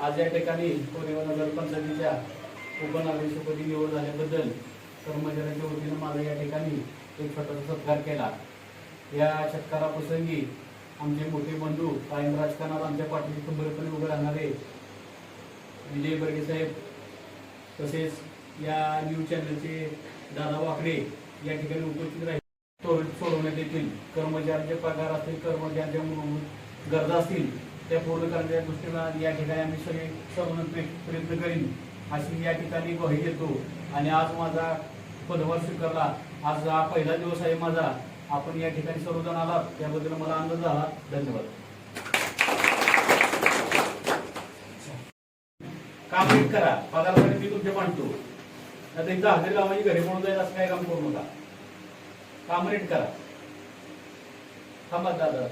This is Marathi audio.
आज या ठिकाणी कोरेगाव नगरपंचायतीच्या पंचायतीच्या निवड झाल्याबद्दल कर्मचाऱ्यांच्या वतीनं माझा या ठिकाणी एक छोटासा सत्कार केला. या सत्काराप्रसंगी आमचे मोठे बंधू कायम राजकारणात आमच्या पाठीशी खंबीरपणे उभे राहणारे विजय बर्गे साहेब तसेच या न्यूज चॅनलचे दादा वाकडे या ठिकाणी उपस्थित राहील. सोडवण्यात येतील. कर्मचाऱ्यांचे पगार असतील कर्मचाऱ्यांच्या मूलभूत गरजा असतील त्या पूर्ण करण्याच्या दृष्टीनं या ठिकाणी आम्ही सगळे सर्व प्रयत्न करीन. अशी या ठिकाणी ग्वाही देतो. आणि आज माझा पदभार स्वीकारला. आज हा पहिला दिवस आहे माझा. आपण या ठिकाणी सर्वजण आलात. त्याबद्दल मला आनंद झाला. धन्यवाद. काम नीट करा. पगारासाठी मी तुमचे मांडतो. आता एकदा हजेरी लावायची घरी म्हणून जाईल असं काय काम करू नका. काम नीट करा. थांबा दादा.